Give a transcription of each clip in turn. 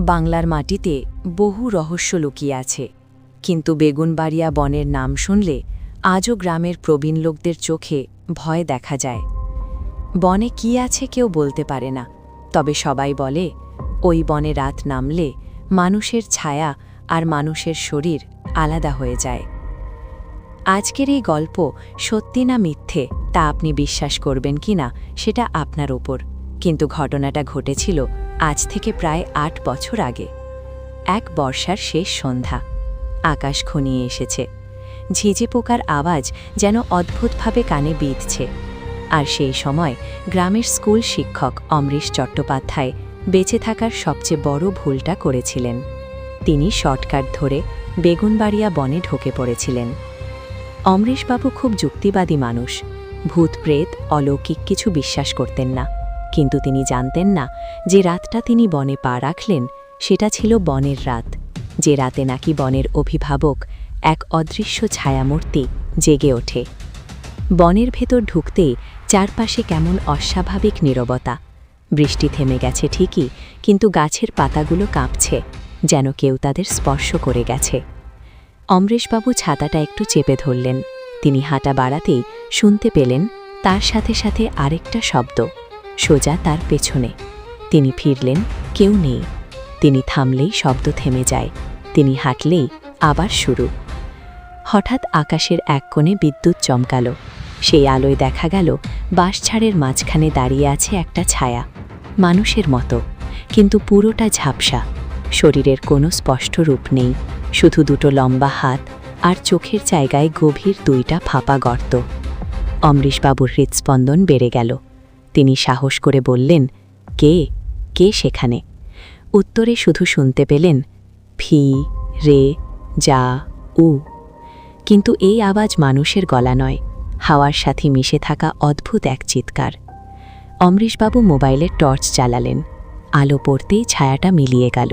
বাংলার মাটিতে বহু রহস্য লুকিয়ে আছে। কিন্তু বেগুনবাড়িয়া বনের নাম শুনলে আজও গ্রামের প্রবীণ লোকদের চোখে ভয় দেখা যায়। বনে কি আছে কেউ বলতে পারে না, তবে সবাই বলে, ওই বনে রাত নামলে মানুষের ছায়া আর মানুষের শরীর আলাদা হয়ে যায়। আজকের এই গল্প সত্যি না মিথ্যে তা আপনি বিশ্বাস করবেন কি না সেটা আপনার ওপর। কিন্তু ঘটনাটা ঘটেছিল আজ থেকে প্রায় আট বছর আগে। এক বর্ষার শেষ সন্ধ্যা। আকাশ ঘনিয়ে এসেছে। ঝিঝে পোকার আওয়াজ যেন অদ্ভুতভাবে কানে বিঁধছে। আর সেই সময় গ্রামের স্কুল শিক্ষক অমরিশ চট্টোপাধ্যায় বেঁচে থাকার সবচেয়ে বড় ভুলটা করেছিলেন। তিনি শর্টকাট ধরে বেগুনবাড়িয়া বনে ঢুকে পড়েছিলেন। অমরেশবাবু খুব যুক্তিবাদী মানুষ। ভূত প্রেত অলৌকিক কিছু বিশ্বাস করতেন না। কিন্তু তিনি জানতেন না যে রাতটা তিনি বনে পা রাখলেন, সেটা ছিল বনের রাত। যে রাতে নাকি বনের অভিভাবক এক অদৃশ্য ছায়ামূর্তি জেগে ওঠে। বনের ভেতর ঢুকতেই চারপাশে কেমন অস্বাভাবিক নীরবতা। বৃষ্টি থেমে গেছে ঠিকই, কিন্তু গাছের পাতাগুলো কাঁপছে, যেন কেউ তাদের স্পর্শ করে গেছে। অমরেশবাবু ছাতাটা একটু চেপে ধরলেন। তিনি হাঁটা বাড়াতেই শুনতে পেলেন তার সাথে সাথে আরেকটা শব্দ। সোজা তার পেছনে। তিনি ফিরলেন, কেউ নেই। তিনি থামলেই শব্দ থেমে যায়। তিনি হাঁটলেই আবার শুরু। হঠাৎ আকাশের এক কোণে বিদ্যুৎ চমকালো। সেই আলোয় দেখা গেল, বাঁশঝাড়ের মাঝখানে দাঁড়িয়ে আছে একটা ছায়া। মানুষের মতো, কিন্তু পুরোটা ঝাপসা। শরীরের কোনো স্পষ্ট রূপ নেই। শুধু দুটো লম্বা হাত আর চোখের জায়গায় গভীর দুইটা ফাঁপা গর্ত। অমরিশবাবুর হৃৎস্পন্দন বেড়ে গেল। তিনি সাহস করে বললেন, কে? কে সেখানে? উত্তরে শুধু শুনতে পেলেন ফি রে, যা, উ। কিন্তু এই আওয়াজ মানুষের গলা নয়, হাওয়ার সাথে মিশে থাকা অদ্ভুত এক চিৎকার। অমরিশবাবু মোবাইলের টর্চ চালালেন, আলো পড়তেই ছায়াটা মিলিয়ে গেল,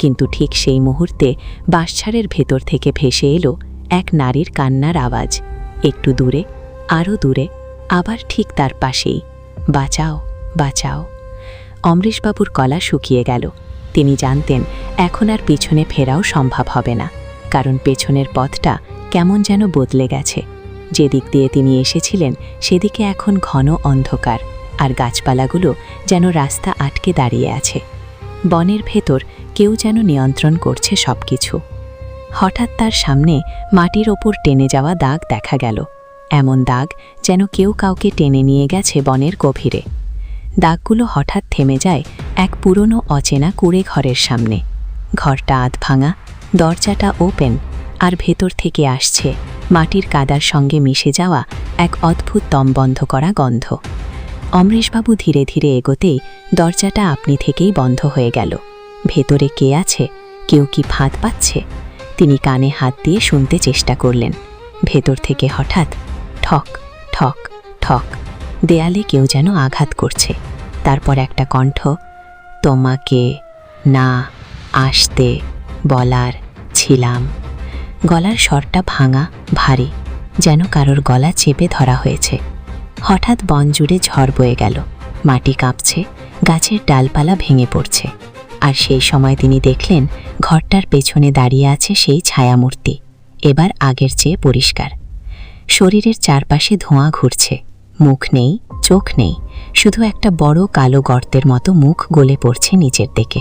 কিন্তু ঠিক সেই মুহূর্তে বাঁশঝাড়ের ভেতর থেকে ভেসে এলো এক নারীর কান্নার আওয়াজ, একটু দূরে আরও দূরে, আবার ঠিক তার পাশেই। বাঁচাও বাঁচাও। অমরিশবাবুর গলা শুকিয়ে গেল। তিনি জানতেন, এখন আর পিছনে ফেরাও সম্ভব হবে না, কারণ পেছনের পথটা কেমন যেন বদলে গেছে। যে দিক দিয়ে তিনি এসেছিলেন, সেদিকে এখন ঘন অন্ধকার, আর গাছপালাগুলো যেন রাস্তা আটকে দাঁড়িয়ে আছে। বনের ভেতর কেউ যেন নিয়ন্ত্রণ করছে সবকিছু। হঠাৎ তার সামনে মাটির ওপর টেনে যাওয়া দাগ দেখা গেল। এমন দাগ যেন কেউ কাউকে টেনে নিয়ে গেছে বনের গভীরে। দাগগুলো হঠাৎ থেমে যায় এক পুরনো অচেনা কুড়ে ঘরের সামনে। ঘরটা আধ ভাঙা, দরজাটা ওপেন আর ভেতর থেকে আসছে মাটির কাদার সঙ্গে মিশে যাওয়া এক অদ্ভুত দম বন্ধ করা গন্ধ। অমরেশবাবু ধীরে ধীরে এগোতেই দরজাটা আপনি থেকেই বন্ধ হয়ে গেল। ভেতরে কে আছে? কেউ কি ফাঁদ পাচ্ছে? তিনি কানে হাত দিয়ে শুনতে চেষ্টা করলেন। ভেতর থেকে হঠাৎ ঠক ঠক ঠক। দেয়ালে কেউ যেন আঘাত করছে। তারপর একটা কণ্ঠ, তোমাকে না আসতে বলার ছিলাম। গলার স্বরটা ভাঙা, ভারী, যেন কারোর গলা চেপে ধরা হয়েছে। হঠাৎ বন জুড়ে ঝড় বয়ে গেল। মাটি কাঁপছে, গাছের ডালপালা ভেঙে পড়ছে। আর সেই সময় তিনি দেখলেন, ঘরটার পেছনে দাঁড়িয়ে আছে সেই ছায়ামূর্তি। এবার আগের চেয়ে পরিষ্কার। শরীরের চারপাশে ধোঁয়া ঘুরছে। মুখ নেই, চোখ নেই, শুধু একটা বড় কালো গর্তের মতো মুখ গলে পড়ছে নিচের দিকে।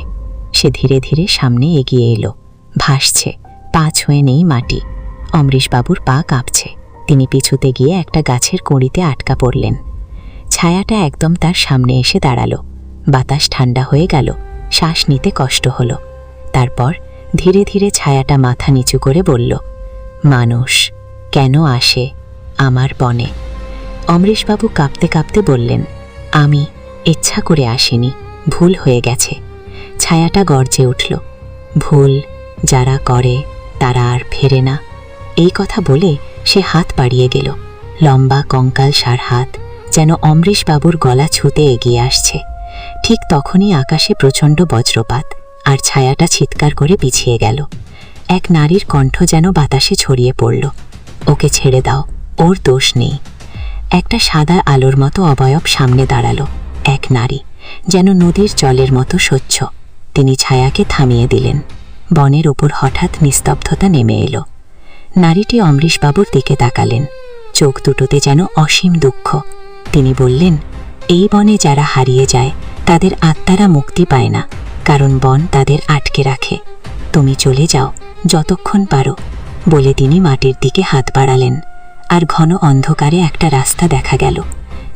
সে ধীরে ধীরে সামনে এগিয়ে এলো। ভাসছে পা ছুঁয়ে নেই মাটি। অমরিশবাবুর পা কাঁপছে। তিনি পিছুতে গিয়ে একটা গাছের কড়িতে আটকা পড়লেন। ছায়াটা একদম তার সামনে এসে দাঁড়াল। বাতাস ঠান্ডা হয়ে গেল। শ্বাস নিতে কষ্ট হলো। তারপর ধীরে ধীরে ছায়াটা মাথা নিচু করে বলল, মানুষ, কেন আসে? আমার বনে। অমরেশবাবু কাঁপতে কাঁপতে বললেন, আমি ইচ্ছা করে আসিনি, ভুল হয়ে গেছে। ছায়াটা গর্জে উঠল, ভুল যারা করে তারা আর ফেরে না। এই কথা বলে সে হাত বাড়িয়ে গেল। লম্বা কঙ্কাল সার হাত যেন অমরেশবাবুর গলা ছুতে এগিয়ে আসছে। ঠিক তখনই আকাশে প্রচণ্ড বজ্রপাত আর ছায়াটা চিৎকার করে পিছিয়ে গেল। এক নারীর কণ্ঠ যেন বাতাসে ছড়িয়ে পড়ল, ওকে ছেড়ে দাও। ওর দোষ নেই। একটা সাদা আলোর মতো অবয়ব সামনে দাঁড়াল, এক নারী, যেন নদীর জলের মতো স্বচ্ছ। তিনি ছায়াকে থামিয়ে দিলেন। বনের ওপর হঠাৎ নিস্তব্ধতা নেমে এলো। নারীটি অমৃশবাবুর দিকে তাকালেন। চোখ দুটোতে যেন অসীম দুঃখ। তিনি বললেন, এই বনে যারা হারিয়ে যায়, তাদের আত্মারা মুক্তি পায় না, কারণ বন তাদের আটকে রাখে। তুমি চলে যাও, যতক্ষণ পারো, বলে তিনি মাটির দিকে হাত বাড়ালেন। আর ঘন অন্ধকারে একটা রাস্তা দেখা গেল,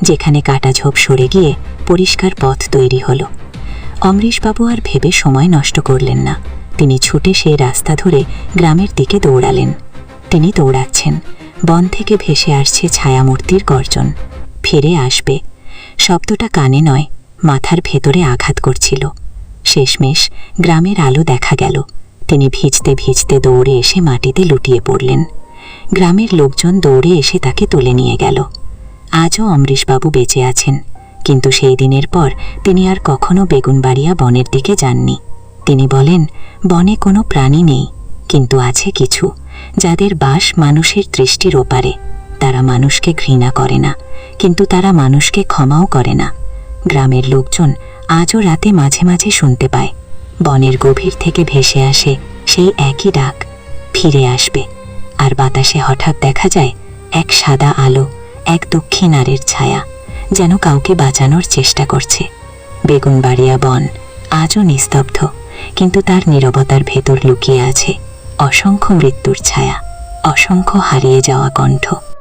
যেখানে কাটা ঝোপ সরে গিয়ে পরিষ্কার পথ তৈরি হলো। অমরেশবাবু আর ভেবে সময় নষ্ট করলেন না। তিনি ছুটে সেই রাস্তা ধরে গ্রামের দিকে দৌড়ালেন। তিনি দৌড়াচ্ছেন। বন থেকে ভেসে আসছে ছায়ামূর্তির গর্জন। ফিরে আসবে। শব্দটা কানে নয়, মাথার ভেতরে আঘাত করছিল। শেষমেশ গ্রামের আলো দেখা গেল। তিনি ভিজতে ভিজতে দৌড়ে এসে মাটিতে লুটিয়ে পড়লেন। গ্রামের লোকজন দৌড়ে এসে তাকে তুলে নিয়ে গেল। আজও অমৃশবাবু বেঁচে আছেন, কিন্তু সেই দিনের পর তিনি আর কখনো বেগুনবাড়িয়া বনের দিকে যাননি। তিনি বলেন, বনে কোনো প্রাণী নেই, কিন্তু আছে কিছু, যাদের বাস মানুষের দৃষ্টির ওপারে। তারা মানুষকে ঘৃণা করে না, কিন্তু তারা মানুষকে ক্ষমাও করে না। গ্রামের লোকজন আজও রাতে মাঝে মাঝে শুনতে পায়। বনের গভীর থেকে ভেসে আসে সেই একই ডাক, ফিরে আসবে। বাতাসে হঠাৎ দেখা যায় এক সাদা আলো, এক দক্ষিণারের ছায়া, যেন কাউকে বাঁচানোর চেষ্টা করছে। বেগুনবাড়িয়া বন, আজও নিস্তব্ধ, কিন্তু তার নিরবতার ভেতর লুকিয়ে আছে অসংখ্য মৃত্যুর ছায়া, অসংখ্য হারিয়ে যাওয়া কণ্ঠ।